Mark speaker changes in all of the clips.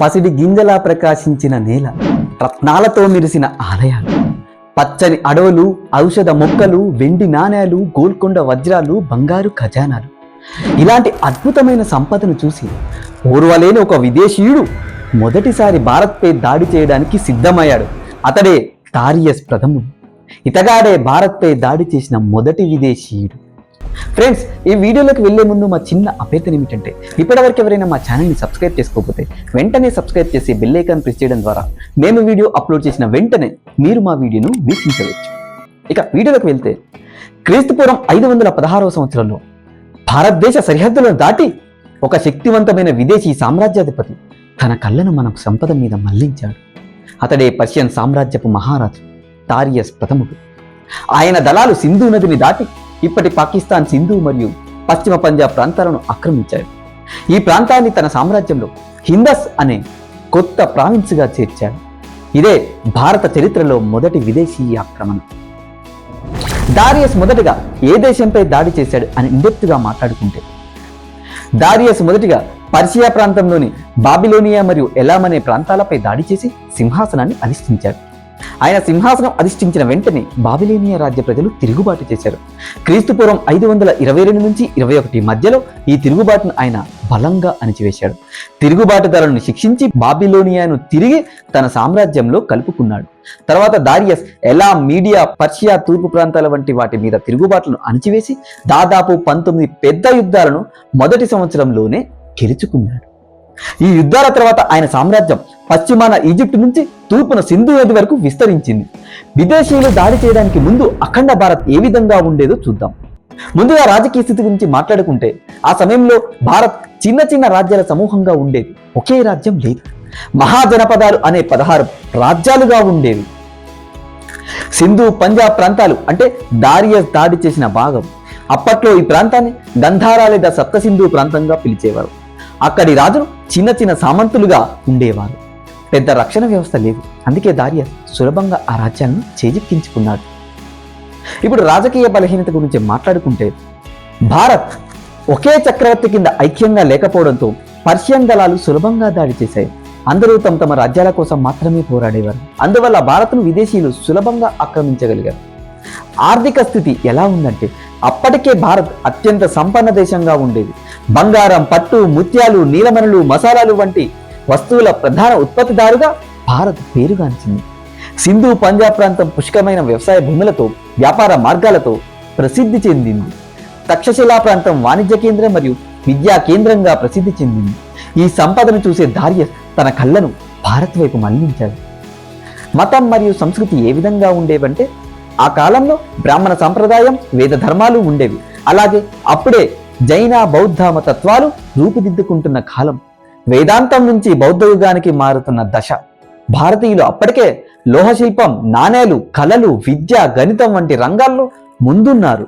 Speaker 1: పసిడి గింజలా ప్రకాశించిన నేల రత్నాలతో మెరిసిన ఆలయాలు పచ్చని అడవులు ఔషధ మొక్కలు వెండి నాణేలు గోల్కొండ వజ్రాలు బంగారు ఖజానాలు. ఇలాంటి అద్భుతమైన సంపదను చూసి ఊర్వలేని ఒక విదేశీయుడు మొదటిసారి భారత్పై దాడి చేయడానికి సిద్ధమయ్యాడు. అతడే తారియస్ ప్రథముడు. ఇతగాడే భారత్పై దాడి చేసిన మొదటి విదేశీయుడు. ఫ్రెండ్స్ ఈ వీడియోలోకి వెళ్ళే ముందు మా చిన్న అభ్యర్థన ఏమిటంటే ఇప్పటివరకు ఎవరైనా మా ఛానల్ని సబ్స్క్రైబ్ చేసుకోకపోతే వెంటనే సబ్స్క్రైబ్ చేసి బెల్ ఐకాన్ ప్రెస్ చేయడం ద్వారా మేము వీడియో అప్లోడ్ చేసిన వెంటనే మీరు మా వీడియోను వీక్షించవచ్చు. ఇక వీడియోలోకి వెళ్తే క్రీస్తుపురం ఐదు వందల పదహారవ సంవత్సరంలో భారతదేశ సరిహద్దులను దాటి ఒక శక్తివంతమైన విదేశీ సామ్రాజ్యాధిపతి తన కళ్ళను మన సంపద మీద మళ్ళించాడు. అతడే పర్షియన్ సామ్రాజ్యపు మహారాజు తారియస్ ప్రథముడు. ఆయన దళాలు సింధు నదిని దాటి ఇప్పటి పాకిస్తాన్ సింధు మరియు పశ్చిమ పంజాబ్ ప్రాంతాలను ఆక్రమించాడు ఈ ప్రాంతాన్ని తన సామ్రాజ్యంలో హిందస్ అనే కొత్త ప్రావిన్స్గా చేర్చాడు ఇదే భారత చరిత్రలో మొదటి విదేశీ ఆక్రమణ. దారియస్ మొదటగా ఏ దేశంపై దాడి చేశాడు అని ఇండెప్త్గా మాట్లాడుకుంటే దారియస్ మొదటిగా పర్షియా ప్రాంతంలోని బాబిలోనియా మరియు ఎలాం అనే ప్రాంతాలపై దాడి చేసి సింహాసనాన్ని అధిష్ఠించాడు. ఆయన సింహాసనం అధిష్ఠించిన వెంటనే బాబిలోనియా రాజ్య ప్రజలు తిరుగుబాటు చేశారు. క్రీస్తుపూర్వం ఐదు వందల ఇరవై రెండు నుంచి ఇరవై ఒకటి మధ్యలో ఈ తిరుగుబాటును ఆయన బలంగా అణిచివేశాడు. తిరుగుబాటుదారులను శిక్షించి బాబిలోనియాను తిరిగి తన సామ్రాజ్యంలో కలుపుకున్నాడు. తర్వాత దారియస్ ఎలా మీడియా పర్షియా తూర్పు ప్రాంతాల వంటి వాటి మీద తిరుగుబాట్లను అణిచివేసి దాదాపు పంతొమ్మిది పెద్ద యుద్ధాలను మొదటి సంవత్సరంలోనే గెలుచుకున్నాడు. ఈ యుద్ధాల తర్వాత ఆయన సామ్రాజ్యం పశ్చిమాన ఈజిప్ట్ నుంచి తూర్పున సింధు నది వరకు విస్తరించింది. విదేశీయులు దాడి చేయడానికి ముందు అఖండ భారత్ ఏ విధంగా ఉండేదో చూద్దాం. ముందుగా రాజకీయ స్థితి గురించి మాట్లాడుకుంటే ఆ సమయంలో భారత్ చిన్న చిన్న రాజ్యాల సమూహంగా ఉండేది. ఒకే రాజ్యం లేదు. మహాజనపదాలు అనే పదహారు రాజ్యాలుగా ఉండేవి. సింధు పంజాబ్ ప్రాంతాలు అంటే దారియస్ దాడి చేసిన భాగం. అప్పట్లో ఈ ప్రాంతాన్ని గంధారా లేదా సప్తసింధు ప్రాంతంగా పిలిచేవారు. అక్కడి రాజులు చిన్న చిన్న సామంతులుగా ఉండేవారు. పెద్ద రక్షణ వ్యవస్థ లేదు. అందుకే దార్య సులభంగా ఆ రాజ్యాలను చేజిక్కించుకున్నాడు. ఇప్పుడు రాజకీయ బలహీనత గురించి మాట్లాడుకుంటే భారత్ ఒకే చక్రవర్తి కింద ఐక్యంగా లేకపోవడంతో పర్షియన్ దళాలు సులభంగా దాడి చేశాయి. అందరూ తమ తమ రాజ్యాల కోసం మాత్రమే పోరాడేవారు. అందువల్ల భారత్ను విదేశీయులు సులభంగా ఆక్రమించగలిగారు. ఆర్థిక స్థితి ఎలా ఉందంటే అప్పటికే భారత్ అత్యంత సంపన్న దేశంగా ఉండేది. బంగారం పట్టు ముత్యాలు నీలమణులు మసాలాలు వంటి వస్తువుల ప్రధాన ఉత్పత్తిదారుగా భారత్ పేరుగాంచింది. సింధు పంజాబ్ ప్రాంతం పుష్కమైన వ్యవసాయ భూములతో వ్యాపార మార్గాలతో ప్రసిద్ధి చెందింది. తక్షశిలా ప్రాంతం వాణిజ్య కేంద్రం మరియు విద్యా కేంద్రంగా ప్రసిద్ధి చెందింది. ఈ సంపదను చూసే దార్య తన కళ్ళను భారత్ వైపు మళ్ళించాడు. మతం మరియు సంస్కృతి ఏ విధంగా ఉండేవంటే ఆ కాలంలో బ్రాహ్మణ సంప్రదాయం వేద ధర్మాలు ఉండేవి. అలాగే అప్పుడే జైన బౌద్ధ మతత్వాలు రూపుదిద్దుకుంటున్న కాలం. వేదాంతం నుంచి బౌద్ధ యుగానికి మారుతున్న దశ. భారతీయులు అప్పటికే లోహశిల్పం నాణేలు కళలు విద్య గణితం వంటి రంగాల్లో ముందున్నారు.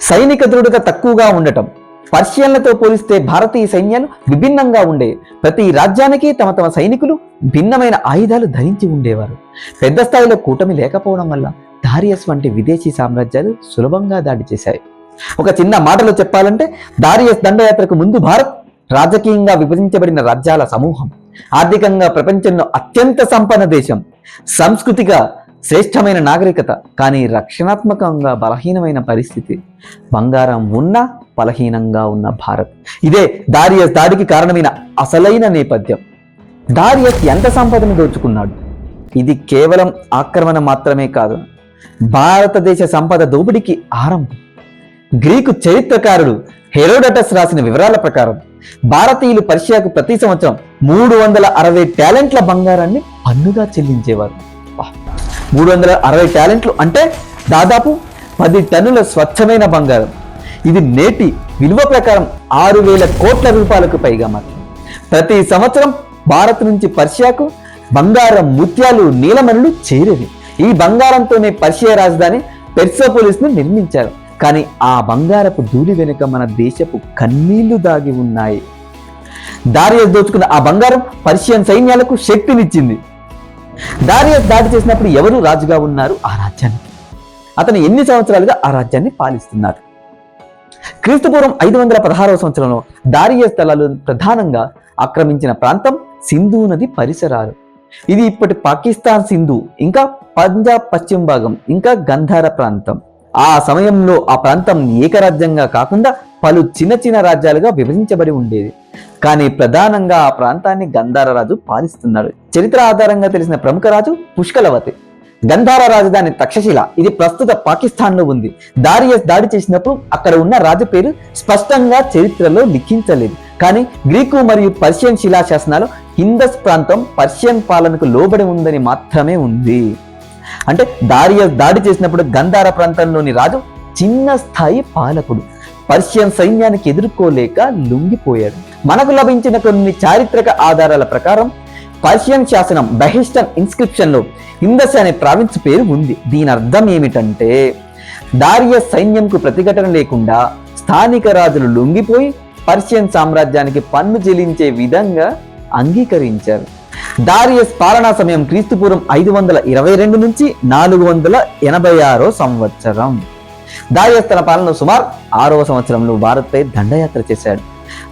Speaker 1: సైనిక దృఢత తక్కువగా ఉండటం. పర్షియన్లతో పోలిస్తే భారతీయ సైన్యాలు విభిన్నంగా ఉండే. ప్రతి రాజ్యానికి తమ తమ సైనికులు భిన్నమైన ఆయుధాలు ధరించి ఉండేవారు. పెద్ద స్థాయిలో కూటమి లేకపోవడం వల్ల దారియస్ వంటి విదేశీ సామ్రాజ్యాలు సులభంగా దాడి చేశాయి. ఒక చిన్న మాటలో చెప్పాలంటే దారియస్ దండయాత్రకు ముందు భారత్ రాజకీయంగా విభజించబడిన రాజ్యాల సమూహం. ఆర్థికంగా ప్రపంచంలో అత్యంత సంపన్న దేశం. సంస్కృతిగా శ్రేష్టమైన నాగరికత. కానీ రక్షణాత్మకంగా బలహీనమైన పరిస్థితి. బంగారం ఉన్నా బలహీనంగా ఉన్న భారత్. ఇదే దారియస్ దాడికి కారణమైన అసలైన నేపథ్యం. దారియస్ ఎంత సంపదను దోచుకున్నాడు? ఇది కేవలం ఆక్రమణ మాత్రమే కాదు. భారతదేశ సంపద దోపిడీకి ఆరంభం. గ్రీకు చరిత్రకారుడు హెరోడటస్ రాసిన వివరాల ప్రకారం భారతీయులు పర్షియాకు ప్రతి సంవత్సరం మూడు వందల అరవై టాలెంట్ల బంగారాన్ని పన్నుగా చెల్లించేవారు. మూడు వందల అరవై టాలెంట్లు అంటే దాదాపు పది టన్నుల స్వచ్ఛమైన బంగారం. ఇది నేటి విలువ ప్రకారం ఆరు వేల కోట్ల రూపాయలకు పైగా మాత్రం ప్రతి సంవత్సరం భారత్ నుంచి పర్షియాకు బంగారం ముత్యాలు నీలమణులు చేరేవి. ఈ బంగారంతోనే పర్షియా రాజధాని పెర్సోపోలిస్ని నిర్మించారు. కానీ ఆ బంగారపు ధూళి వెనుక మన దేశపు కన్నీళ్ళు దాగి ఉన్నాయి. దారియస్ దోచుకున్న ఆ బంగారం పర్షియన్ సైన్యాలకు శక్తినిచ్చింది. దారియస్ దాడి చేసినప్పుడు ఎవరు రాజుగా ఉన్నారు? ఆ రాజ్యాన్ని అతను ఎన్ని సంవత్సరాలుగా ఆ రాజ్యాన్ని పాలిస్తున్నారు క్రీస్తుపూర్వం ఐదు వందల పదహారవ సంవత్సరంలో దారియస్ దళాలు ప్రధానంగా ఆక్రమించిన ప్రాంతం సింధు నది పరిసరాలు. ఇది ఇప్పటి పాకిస్తాన్ సింధు ఇంకా పంజాబ్ పశ్చిమ భాగం ఇంకా గంధార ప్రాంతం. ఆ సమయంలో ఆ ప్రాంతం ఏకరాజ్యంగా కాకుండా పలు చిన్న చిన్న రాజ్యాలుగా విభజించబడి ఉండేది. కానీ ప్రధానంగా ఆ ప్రాంతాన్ని గంధార రాజు పాలిస్తున్నాడు. చరిత్ర ఆధారంగా తెలిసిన ప్రముఖ రాజు పుష్కలవతి. గంధార రాజధాని తక్షశిల ఇది ప్రస్తుత పాకిస్తాన్లో ఉంది దారియస్ దాడి చేసినప్పుడు అక్కడ ఉన్న రాజు పేరు స్పష్టంగా చరిత్రలో లిఖించలేదు. కానీ గ్రీకు మరియు పర్షియన్ శిలాశాసనాలు హిందస్ ప్రాంతం పర్షియన్ పాలనకు లోబడి ఉందని మాత్రమే ఉంది. అంటే దారియస్ దాడి చేసినప్పుడు గంధార ప్రాంతంలోని రాజు చిన్న స్థాయి పాలకుడు. పర్షియన్ సైన్యానికి ఎదుర్కోలేక లొంగిపోయాడు. మనకు లభించిన కొన్ని చారిత్రక ఆధారాల ప్రకారం పర్షియన్ శాసనం బహిష్టన్ ఇన్స్క్రిప్షన్లో అనే ప్రావిన్స్ పేరు ఉంది. దీని అర్థం ఏమిటంటే దారియస్ సైన్యంకు ప్రతిఘటన లేకుండా స్థానిక రాజులు లొంగిపోయి పర్షియన్ సామ్రాజ్యానికి పన్ను చెల్లించే విధంగా అంగీకరించారు. దారియస్ పాలనా సమయం క్రీస్తుపూర్వం ఐదు వందల ఇరవై రెండు నుంచి నాలుగు వందల ఎనభై ఆరో సంవత్సరం. దారియస్ తన పాలన సుమారు ఆరవ సంవత్సరంలో భారత్పై దండయాత్ర చేశాడు.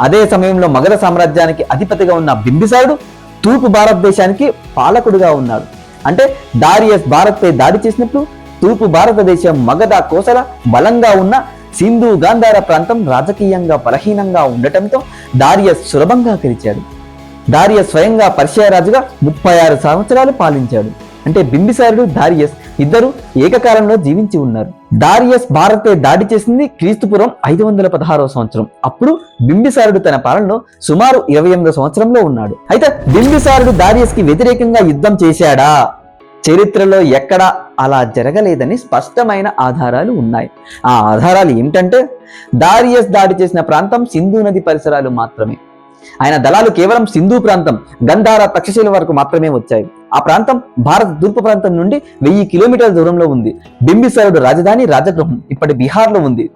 Speaker 1: అదే సమయంలో మగధ సామ్రాజ్యానికి అధిపతిగా ఉన్న బింబిసారుడు తూర్పు భారతదేశానికి పాలకుడుగా ఉన్నాడు. అంటే దారియస్ భారత్పై దాడి చేసినప్పుడు తూర్పు భారతదేశం మగధ కోసల బలంగా ఉన్న సింధు గాంధార ప్రాంతం రాజకీయంగా బలహీనంగా ఉండటంతో దారియస్ సులభంగా గెలిచాడు. దారియస్ స్వయంగా పర్షియా రాజుగా ముప్పై ఆరు సంవత్సరాలు పాలించాడు. అంటే బింబిసారుడు దారియస్ ఇద్దరు ఏకకాలంలో జీవించి ఉన్నారు. దారియస్ భారత్పై దాడి చేసింది క్రీస్తుపురం ఐదు వందల పదహారవ సంవత్సరం. అప్పుడు బింబిసారుడు తన పాలనలో సుమారు ఇరవై ఎనిమిది సంవత్సరంలో ఉన్నాడు. అయితే బింబిసారుడు దారియస్కి వ్యతిరేకంగా యుద్ధం చేశాడా? చరిత్రలో ఎక్కడా అలా జరగలేదని స్పష్టమైన ఆధారాలు ఉన్నాయి. ఆ ఆధారాలు ఏమిటంటే దారియస్ దాడి చేసిన ప్రాంతం సింధు నది పరిసరాలు మాత్రమే. ఆయన దళాలు కేవలం సింధు ప్రాంతం గంధార తక్షశిల వరకు మాత్రమే వచ్చాయి. ఆ ప్రాంతం భారత తూర్పు ప్రాంతం నుండి వెయ్యి కిలోమీటర్ల దూరంలో ఉంది. బింబిసారుడు రాజధాని రాజగృహం ఇప్పటి బీహార్లో ఉంది.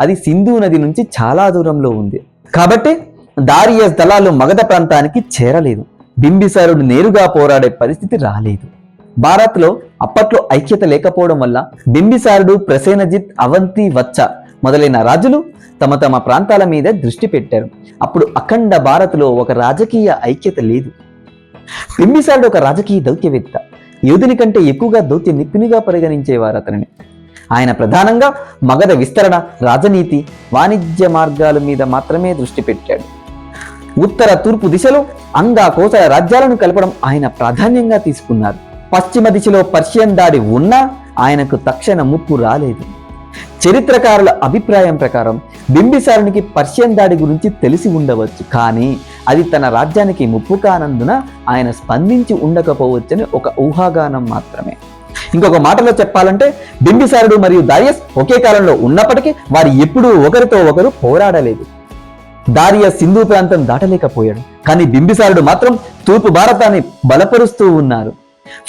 Speaker 1: అది సింధు నది నుంచి చాలా దూరంలో ఉంది. కాబట్టి దారియస్ దళాలు మగధ ప్రాంతానికి చేరలేదు. బింబిసారుడు నేరుగా పోరాడే పరిస్థితి రాలేదు. భారత్లో అప్పట్లో ఐక్యత లేకపోవడం వల్ల బింబిసారుడు ప్రసేనజిత్ అవంతి వచ్చ మొదలైన రాజులు తమ తమ ప్రాంతాల మీద దృష్టి పెట్టారు. అప్పుడు అఖండ భారత్లో ఒక రాజకీయ ఐక్యత లేదు. బింబిసారుడు ఒక రాజకీయ దౌత్యవేత్త యోధుని కంటే ఎక్కువగా దౌత్య నిపుణుగా పరిగణించేవారు అతనిని. ఆయన ప్రధానంగా మగధ విస్తరణ రాజనీతి వాణిజ్య మార్గాల మీద మాత్రమే దృష్టి పెట్టాడు. ఉత్తర తూర్పు దిశలో అంగా కోసల రాజ్యాలను కలపడం ఆయన ప్రాధాన్యంగా తీసుకున్నారు. పశ్చిమ దిశలో పర్షియన్ దాడి ఉన్నా ఆయనకు తక్షణ ముప్పు రాలేదు. చరిత్రకారుల అభిప్రాయం ప్రకారం బింబిసారునికి పర్షియన్ దాడి గురించి తెలిసి ఉండవచ్చు. కానీ అది తన రాజ్యానికి ముప్పు కానందున ఆయన స్పందించి ఉండకపోవచ్చని ఒక ఊహాగానం మాత్రమే. ఇంకొక మాటలో చెప్పాలంటే బింబిసారుడు మరియు దారియస్ ఒకే కాలంలో ఉన్నప్పటికీ వారు ఎప్పుడూ ఒకరితో ఒకరు పోరాడలేదు. దారియస్ సింధు ప్రాంతం దాటలేకపోయాడు. కానీ బింబిసారుడు మాత్రం తూర్పు భారతాన్ని బలపరుస్తూ ఉన్నారు.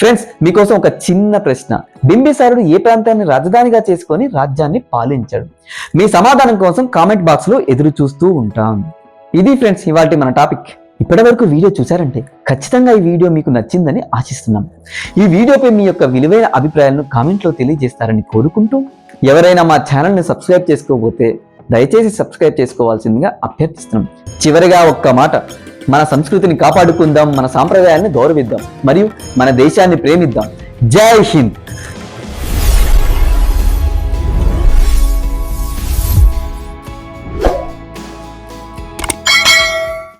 Speaker 1: ఫ్రెండ్స్ మీకోసం ఒక చిన్న ప్రశ్న. బింబిసారుడు ఏ ప్రాంతాన్ని రాజధానిగా చేసుకొని రాజ్యాన్ని పాలించాడు? మీ సమాధానం కోసం కామెంట్ బాక్స్లో ఎదురు చూస్తూ ఉంటాం. ఇది ఫ్రెండ్స్ ఇవాటి మన టాపిక్. ఇప్పటి వరకు వీడియో చూసారంటే ఖచ్చితంగా ఈ వీడియో మీకు నచ్చిందని ఆశిస్తున్నాం. ఈ వీడియోపై మీ యొక్క విలువైన అభిప్రాయాలను కామెంట్లో తెలియజేస్తారని కోరుకుంటూ ఎవరైనా మా ఛానల్ని సబ్స్క్రైబ్ చేసుకోకపోతే దయచేసి సబ్స్క్రైబ్ చేసుకోవాల్సిందిగా అభ్యర్థిస్తున్నాం. చివరిగా ఒక్క మాట. మన సంస్కృతిని కాపాడుకుందాం మన సాంప్రదాయాన్ని గౌరవిద్దాం మరియు మన దేశాన్ని ప్రేమిద్దాం. జై హింద్!